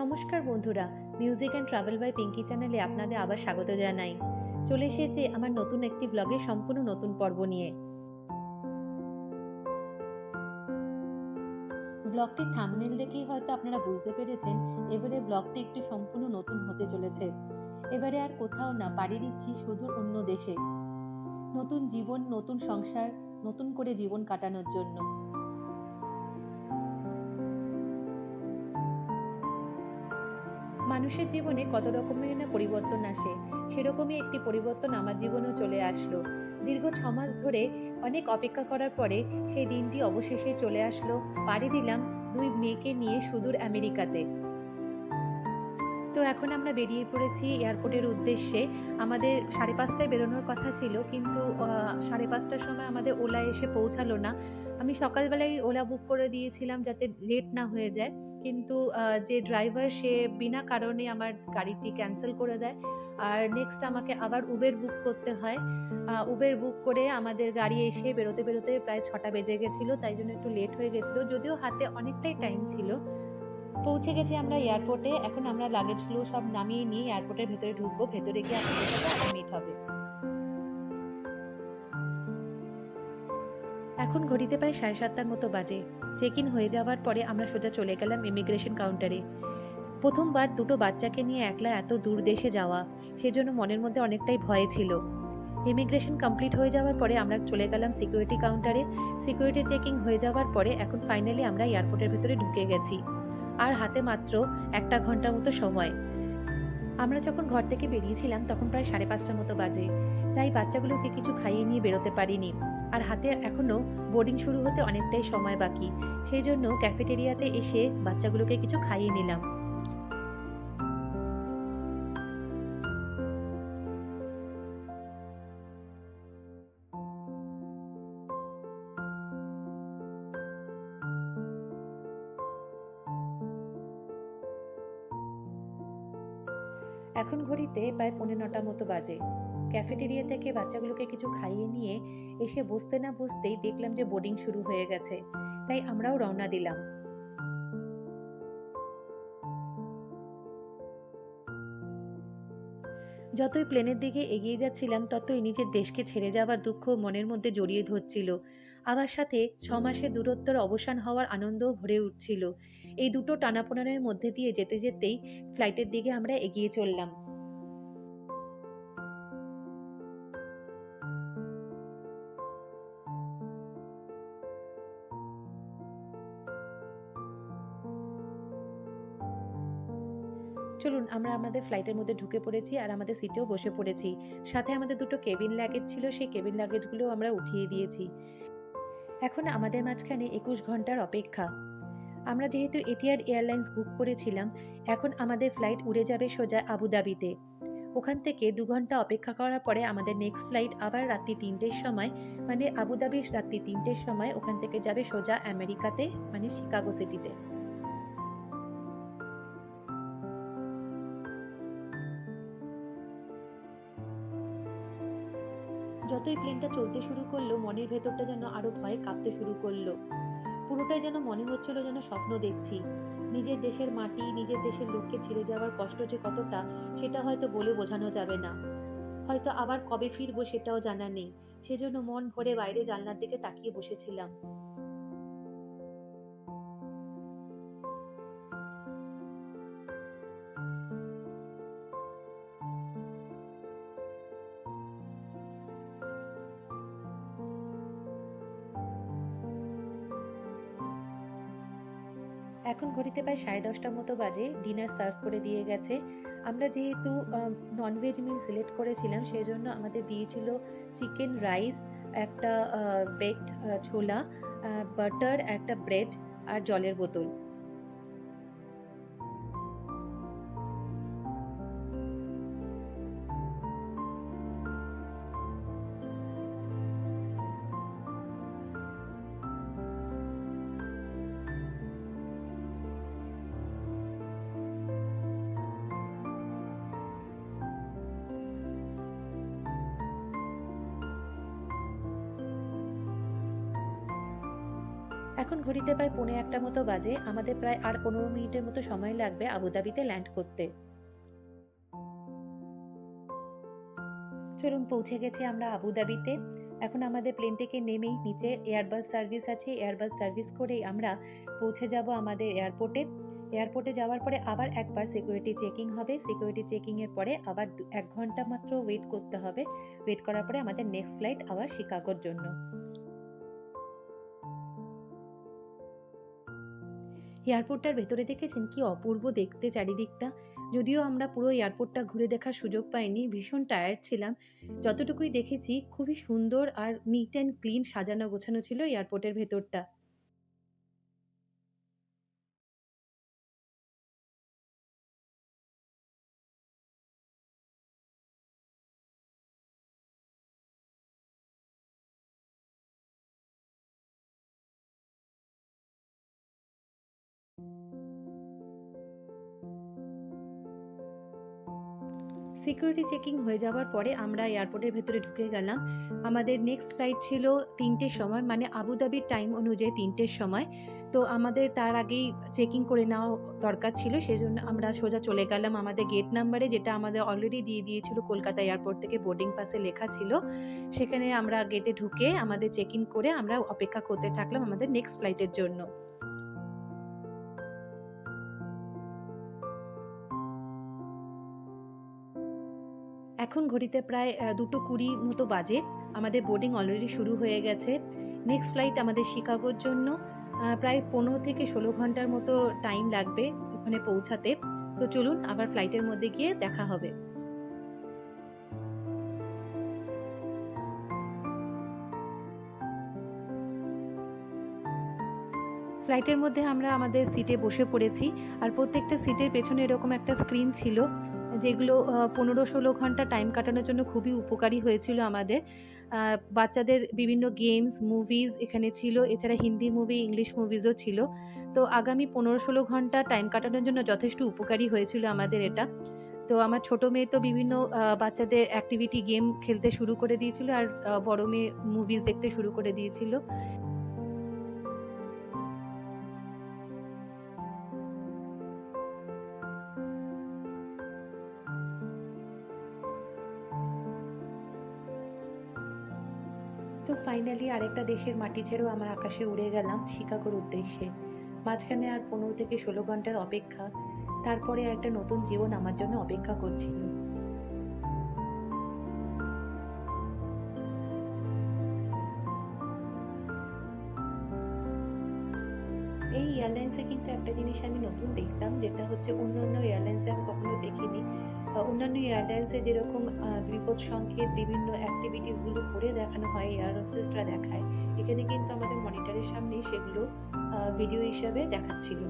নমস্কার বন্ধুরা music and travel by Pinki চ্যানেলে আপনাদের আবার স্বাগত জানাই। চলে এসেছে আমার নতুন একটি ব্লগের সম্পূর্ণ নতুন পর্ব নিয়ে। ব্লগটির থাম্বনেল দেখেই হয়তো আপনারা বুঝতে পেরেছেন, এবারে ব্লগটি একটু সম্পূর্ণ নতুন হতে চলেছে। এবারে আর কোথাও না পাড়ি দিচ্ছি শুধু অন্য দেশে। নতুন জীবন, নতুন সংসার, নতুন করে জীবন কাটানোর জন্য। মানুষের জীবনে কত রকমের না পরিবর্তন আসে, সেরকমই একটি পরিবর্তন আমার জীবনেও চলে আসলো। দীর্ঘ ছ মাস ধরে অনেক অপেক্ষা করার পরে সেই দিনটি অবশেষে চলে আসলো। পাড়ি দিলাম দুই মেয়েকে নিয়ে সুদূর আমেরিকাতে। তো এখন আমরা বেরিয়ে পড়েছি এয়ারপোর্টের উদ্দেশ্যে। আমাদের সাড়ে পাঁচটায় বেরোনোর কথা ছিল, কিন্তু সাড়ে পাঁচটার সময় আমাদের ওলা এসে পৌঁছালো না। আমি সকালবেলায় ওলা বুক করে দিয়েছিলাম যাতে লেট না হয়ে যায়। কিন্তু যে ড্রাইভার সে বিনা কারণে আমার গাড়িটি ক্যান্সেল করে দেয়। আর নেক্সট আমাকে আবার উবের বুক করতে হয়। উবের বুক করে আমাদের গাড়ি এসে বেরোতে বেরোতে প্রায় ছটা বেজে গেছিল, তাই জন্য একটু লেট হয়ে গেছিল। যদিও হাতে অনেকটাই টাইম ছিল। পৌঁছে গেছি আমরা এয়ারপোর্টে এখন আমরা লাগেজগুলো সব নামিয়ে নিয়ে এয়ারপোর্টের ভেতরে ঢুকবো। ভেতরে গিয়ে আপনাদের সাথে মিট হবে। এখন ঘড়িতে প্রায় সাড়ে সাতটার মতো বাজে চেক ইন হয়ে যাওয়ার পরে আমরা সোজা চলে গেলাম ইমিগ্রেশন কাউন্টারে প্রথমবার দুটো বাচ্চাকে নিয়ে একলা এত দূর দেশে যাওয়া, সেজন্য মনের মধ্যে অনেকটাই ভয় ছিল। ইমিগ্রেশন কমপ্লিট হয়ে যাওয়ার পরে আমরা চলে গেলাম সিকিউরিটি কাউন্টারে সিকিউরিটি চেকিং হয়ে যাওয়ার পরে এখন ফাইনালি আমরা এয়ারপোর্টের ভেতরে ঢুকে গেছি। আর হাতে মাত্র একটা ঘণ্টার মতো সময়। আমরা যখন ঘর থেকে বেরিয়েছিলাম, তখন প্রায় সাড়ে পাঁচটার মতো বাজে। তাই বাচ্চাগুলোকে কিছু খাইয়ে নিয়ে বেরোতে পারিনি। আর হাতে এখনও বোর্ডিং শুরু হতে অনেকটাই সময় বাকি। সেই জন্য ক্যাফেটেরিয়াতে এসে বাচ্চাগুলোকে কিছু খাইয়ে নিলাম। এখন ঘড়িতে প্রায় পৌনে নটার মতো বাজে। ক্যাফেটেরিয়া থেকে বাচ্চাগুলোকে কিছু খাইয়ে নিয়ে এসে বসতে না বসতেই দেখলাম যে বোর্ডিং শুরু হয়ে গেছে। তাই আমরাও রওনা দিলাম। যতই প্লেনের দিকে এগিয়ে যাচ্ছিলাম, ততই নিজের দেশকে ছেড়ে যাওয়ার দুঃখ মনের মধ্যে জড়িয়ে ধরছিল। আবার সাথে ছ মাসের দূরত্বের অবসান হওয়ার আনন্দও ভরে উঠছিল। এই দুটো টানাপোড়েনের মধ্যে দিয়ে যেতে যেতেই ফ্লাইটের দিকে আমরা এগিয়ে চললাম। চলুন আমরা আমাদের ফ্লাইটের মধ্যে ঢুকে পড়েছি আর আমাদের সিটেও বসে পড়েছি। সাথে আমাদের দুটো কেবিন লাগেজ ছিল, সেই কেবিন লাগেজগুলো আমরা উঠিয়ে দিয়েছি। এখন আমাদের মাঝখানে একুশ ঘণ্টার অপেক্ষা। আমরা যেহেতু এটিআর এয়ারলাইন্স বুক করেছিলাম, এখন আমাদের ফ্লাইট উড়ে যাবে সোজা আবুধাবিতে ওখান থেকে দু ঘণ্টা অপেক্ষা করার পরে আমাদের নেক্সট ফ্লাইট আবার রাত্রি তিনটের সময় মানে আবুধাবির রাত্রি তিনটের সময় ওখান থেকে যাবে সোজা আমেরিকাতে মানে শিকাগো সিটিতে যতই প্লেনটা চলতে শুরু করল, মনের ভেতরটা যেন আরও ভয়ে কাঁপতে শুরু করল। পুরোটাই যেন মনে হচ্ছিল যেন স্বপ্ন দেখছি। নিজের দেশের মাটি, নিজের দেশের লোককে ছেড়ে যাওয়ার কষ্ট যে কতটা, সেটা হয়তো বলে বোঝানো যাবে না। হয়তো আবার কবে ফিরবো সেটাও জানা নেই। সেজন্য মন ভরে বাইরে জানলার দিকে তাকিয়ে বসেছিলাম। এখন ঘড়িতে প্রায় সাড়ে দশটার মতো বাজে ডিনার সার্ভ করে দিয়ে গেছে। আমরা যেহেতু ননভেজ মিল সিলেক্ট করেছিলাম সেই জন্য আমাদের দিয়েছিল চিকেন রাইস একটা বেকড ছোলা বাটার একটা ব্রেড আর জলের বোতল। এখন ঘড়িতে প্রায় পৌনে একটা মতো বাজে, আমাদের প্রায় আর পনেরো মিনিটের মতো সময় লাগবে আবুধাবিতে ল্যান্ড করতে। চলুন, পৌঁছে গেছি আমরা আবুধাবিতে। এখন আমাদের প্লেন থেকে নেমেই নিচে এয়ারবাস সার্ভিস আছে। এয়ারবাস সার্ভিস করেই আমরা পৌঁছে যাব আমাদের এয়ারপোর্টে এয়ারপোর্টে যাওয়ার পরে আবার একবার সিকিউরিটি চেকিং হবে। সিকিউরিটি চেকিং এর পরে আবার এক ঘণ্টা মাত্র ওয়েট করতে হবে। ওয়েট করার পরে আমাদের নেক্সট ফ্লাইট আবার শিকাগোর জন্য। এয়ারপোর্টটার ভেতরে দেখেছেন কি অপূর্ব দেখতে চারিদিকটা? যদিও আমরা পুরো এয়ারপোর্টটা ঘুরে দেখার সুযোগ পাইনি, ভীষণ টায়ার্ড ছিলাম। যতটুকুই দেখেছি, খুবই সুন্দর আর নিট অ্যান্ড ক্লিন সাজানো গোছানো ছিল এয়ারপোর্টের ভেতরটা। সিকিউরিটি চেকিং হয়ে যাওয়ার পরে আমরা এয়ারপোর্টের ভেতরে ঢুকে গেলাম। আমাদের নেক্সট ফ্লাইট ছিল তিনটের সময় মানে আবুধাবির টাইম অনুযায়ী তিনটের সময়। তো আমাদের তার আগেই চেকিং করে নেওয়া দরকার ছিল, সেজন্য আমরা সোজা চলে গেলাম আমাদের গেট নাম্বারে যেটা আমাদের অলরেডি দিয়ে দিয়েছিল কলকাতা এয়ারপোর্ট থেকে বোর্ডিং পাসে লেখা ছিল। সেখানে আমরা গেটে ঢুকে আমাদের চেক ইন করে আমরা অপেক্ষা করতে থাকলাম আমাদের নেক্সট ফ্লাইটের জন্য। এখন ঘড়িতে প্রায় দুটো কুড়ি মতো বাজে। আমাদের বোর্ডিং অলরেডি শুরু হয়ে গেছে। নেক্সট ফ্লাইট আমাদের শিকাগোর জন্য প্রায় পনেরো থেকে ষোলো ঘণ্টার মতো টাইম লাগবে ওখানে পৌঁছাতে। তো চলুন আবার ফ্লাইটের মধ্যে গিয়ে দেখা হবে। ফ্লাইটের মধ্যে আমরা আমাদের সিটে বসে পড়েছি। আর প্রত্যেকটা সিটের পেছনে এরকম একটা স্ক্রিন ছিল। যেগুলো পনেরো ষোলো ঘণ্টা টাইম কাটানোর জন্য খুবই উপকারী হয়েছিল আমাদের। বাচ্চাদের বিভিন্ন গেমস মুভিজ এখানে ছিল, এছাড়া হিন্দি মুভি ইংলিশ মুভিজও ছিল। তো আগামী পনেরো ষোলো ঘণ্টা টাইম কাটানোর জন্য যথেষ্ট উপকারী হয়েছিল আমাদের এটা। তো আমার ছোট মেয়ে তো বিভিন্ন বাচ্চাদের অ্যাক্টিভিটি গেম খেলতে শুরু করে দিয়েছিল আর বড় মেয়ে মুভিজ দেখতে শুরু করে দিয়েছিল। ফাইনালি আরেকটা দেশের মাটি ছেড়েও আমার আকাশে উড়ে গেলাম শিকাগোর উদ্দেশ্যে। মাঝখানে আর পনেরো থেকে ষোলো ঘণ্টার অপেক্ষা। তারপরে একটা নতুন জীবন আমার জন্য অপেক্ষা করছিল। এই এয়ারলাইন্সে কিন্তু একটা জিনিস আমি নতুন দেখতাম, যেটা হচ্ছে অন্য এয়ারলাইন্সে অন্যান্য এয়ারলাইন্সে যেরকম বিপদ সংকেত বিভিন্ন অ্যাক্টিভিটিসগুলো করে দেখানো হয় এয়ার হোস্টেসরা দেখায়, এখানে কিন্তু আমাদের মনিটরের সামনে সেগুলো ভিডিও হিসাবে দেখাচ্ছিল।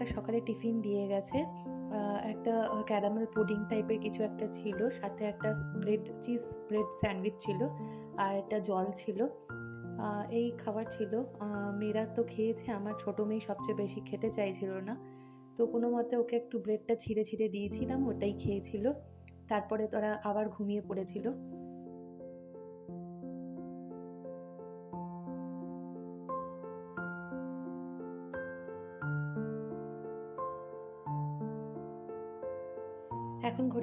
একটা সকালে টিফিন দিয়ে গেছে। একটা ক্যারামেল পুডিং টাইপের কিছু একটা ছিল, সাথে একটা ব্রেড চিজ ব্রেড স্যান্ডউইচ ছিল আর একটা জল ছিল। এই খাবার ছিল। মেয়েরা তো খেয়েছে, আমার ছোটো মেয়ে সবচেয়ে বেশি খেতে চাইছিল না। তো কোনো মতে ওকে একটু ব্রেডটা ছিঁড়ে ছিঁড়ে দিয়েছিলাম, ওটাই খেয়েছিল। তারপরে তারা আবার ঘুমিয়ে পড়েছিল।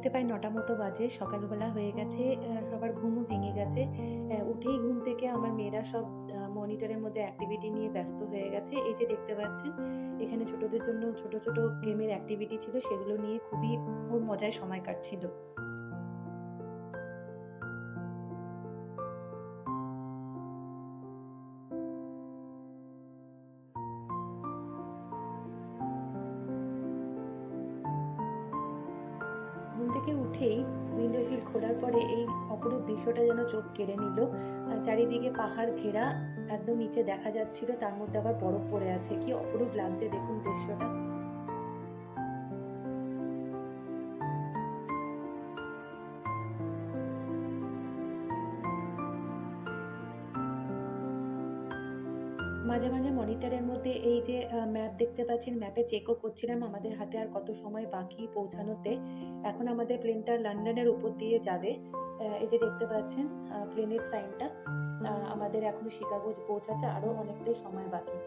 এখন পাই নটা মতো বাজে, সকালবেলা হয়ে গেছে সবার ঘুমও ভেঙে গেছে। উঠেই ঘুম থেকে আমার মেয়েরা সব মনিটরের মধ্যে অ্যাক্টিভিটি নিয়ে ব্যস্ত হয়ে গেছে। এই যে দেখতে পাচ্ছেন, এখানে ছোটদের জন্য ছোট ছোট গেমের অ্যাক্টিভিটি ছিল, সেগুলো নিয়ে খুবই ওর মজায় সময় কাটছিল। থেকে উঠেই উইন্ডো হিল খোলার পরে এই অপরূপ দৃশ্যটা যেন চোখ কেড়ে নিল। চারিদিকে পাহাড় ঘেরা একদম নিচে দেখা যাচ্ছিল, তার মধ্যে আবার বরফ পড়ে আছে। কি অপরূপ লাগছে দেখুন দৃশ্যটা। মাঝে মধ্যে এই যে ম্যাপ দেখতে পাচ্ছেন, ম্যাপে চেকও করছিলাম আমাদের হাতে আর কত সময় বাকি পৌঁছানোতে। এখন আমাদের প্লেনটা লন্ডনের উপর দিয়ে যাবে। এই যে দেখতে পাচ্ছেন প্লেনের সাইনটা। আমাদের এখন শিকাগো পৌঁছাতে আরও অনেকটাই সময় বাকি।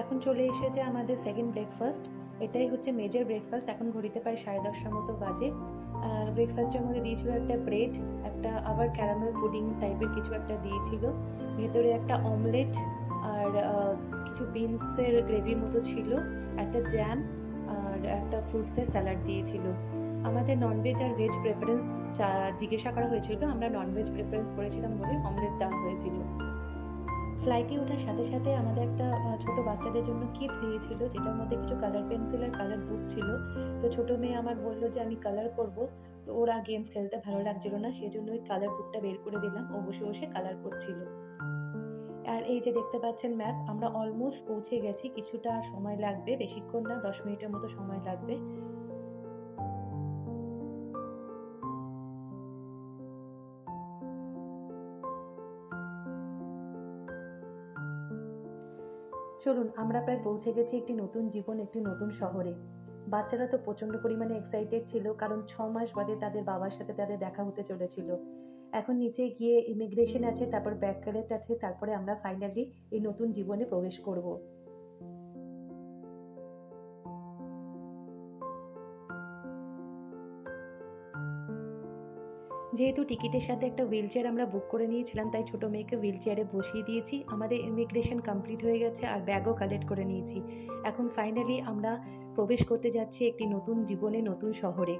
এখন চলে এসেছে আমাদের সেকেন্ড ব্রেকফাস্ট। এটাই হচ্ছে মেজর ব্রেকফাস্ট। এখন ঘড়িতে প্রায় 10:30 মতো বাজে। ব্রেকফাস্টের মধ্যে দিয়েছিল একটা ব্রেড, একটা আবার ক্যারামেল পুডিং টাইপের কিছু একটা দিয়েছিল। ভেতরে একটা অমলেট আর কিছু বিনসের গ্রেভির মতো ছিল, একটা জ্যাম আর একটা ফ্রুটসের স্যালাড দিয়েছিল। আমাদের ননভেজ আর ভেজ প্রেফারেন্স জিজ্ঞাসা করা হয়েছিল। আমরা ননভেজ প্রেফারেন্স করেছিলাম বলে অমলেট দেওয়া হয়েছিল। ফ্লাইটে ওঠার সাথে, সাথে আমাদের একটা ছোট বাচ্চাদের জন্য কিট দিয়েছিল যেটার মধ্যে কিছু কালার পেন্সিল আর কালার বুক ছিল। তো ছোট মেয়ে আমার বলল যে আমি কালার করব। তো ওরা গেমস খেলতে ভালো লাগছিল না। সেজন্য ওই কালার বুকটা বের করে দিলাম। ও বসে, বসে কালার করছিল। আর এই যে দেখতে পাচ্ছেন ম্যাপ, আমরা অলমোস্ট পৌঁছে গেছি। কিছুটা সময় লাগবে। বেশিক্ষণ না ১০ মিনিটের মতো সময় লাগবে। চলুন আমরা প্রায় পৌঁছে গেছি একটি নতুন জীবন, একটি নতুন শহরে। বাচ্চারা তো প্রচণ্ড পরিমাণে এক্সাইটেড ছিল কারণ ছ মাস বাদে তাদের বাবার সাথে তাদের দেখা হতে চলেছিল। এখন নিচে গিয়ে ইমিগ্রেশন আছে, তারপর ব্যাক কালেক্ট আছে, তারপরে আমরা ফাইনালি এই নতুন জীবনে প্রবেশ করব। যেহেতু টিকিটের সাথে একটা হুইলচেয়ার আমরা বুক করে নিয়েছিলাম, তাই ছোট মেয়েকে হুইলচেয়ারে বসিয়ে দিয়েছি। আমাদের ইমিগ্রেশন কমপ্লিট হয়ে গেছে আর ব্যাগও কালেক্ট করে নিয়েছি। এখন ফাইনালি আমরা প্রবেশ করতে যাচ্ছি একটি নতুন জীবনে, নতুন শহরে।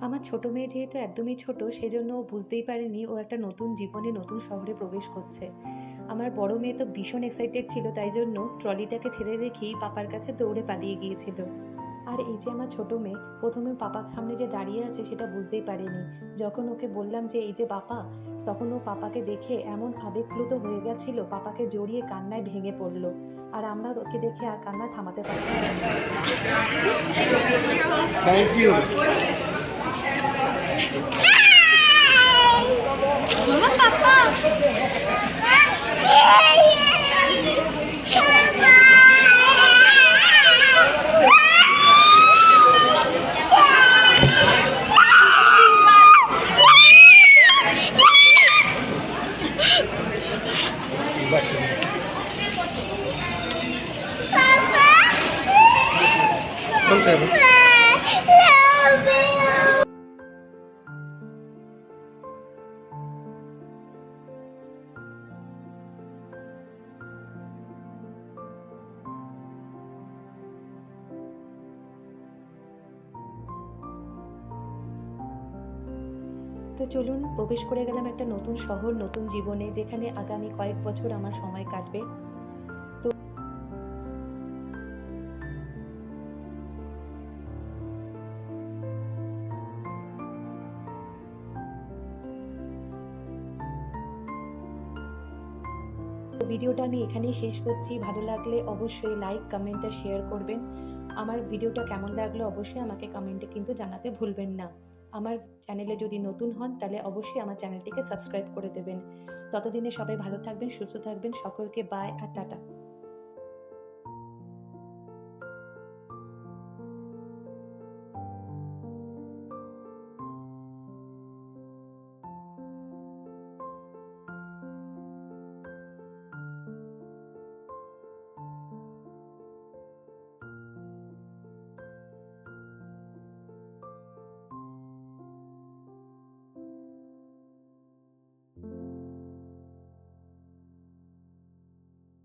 আমার ছোট মেয়ে যেহেতু একদমই ছোট, সেজন্য বুঝতেই পারেনি ও একটা নতুন জীবনে, নতুন শহরে প্রবেশ করছে। আমার বড় মেয়ে তো ভীষণ এক্সাইটেড ছিল, তাই জন্য ট্রলিটাকে ছেড়ে রেখেই পাপার কাছে দৌড়ে পালিয়ে গিয়েছিল। আর এই যে আমার ছোট মেয়ে, প্রথমে পাপার সামনে যে দাঁড়িয়ে আছে সেটা বুঝতেই পারেনি। যখন ওকে বললাম যে এই যে পাপা, তখন ও পাপাকে দেখে এমন আবেগপ্লুত হয়ে গেছিল, পাপাকে জড়িয়ে কান্নায় ভেঙে পড়ল। আর আমরা ওকে দেখে আর কান্না থামাতে। Thank প্রবেশ করে গেলাম একটা নতুন শহর, নতুন জীবনে যেখানে আগামী কয়েক বছর আমার সময় কাটবে। তো ভিডিওটা আমি এখানেই শেষ করছি। ভালো লাগলে অবশ্যই লাইক, কমেন্ট আর শেয়ার করবেন। আমার ভিডিওটা কেমন লাগল অবশ্যই আমাকে কমেন্টে কিন্তু জানাতে ভুলবেন না। আমার চ্যানেলে যদি নতুন হন তাহলে অবশ্যই আমার চ্যানেলটিকে সাবস্ক্রাইব করে দেবেন। ততদিনে সবাই ভালো থাকবেন, সুস্থ থাকবেন। সকলকে বাই আর টাটা।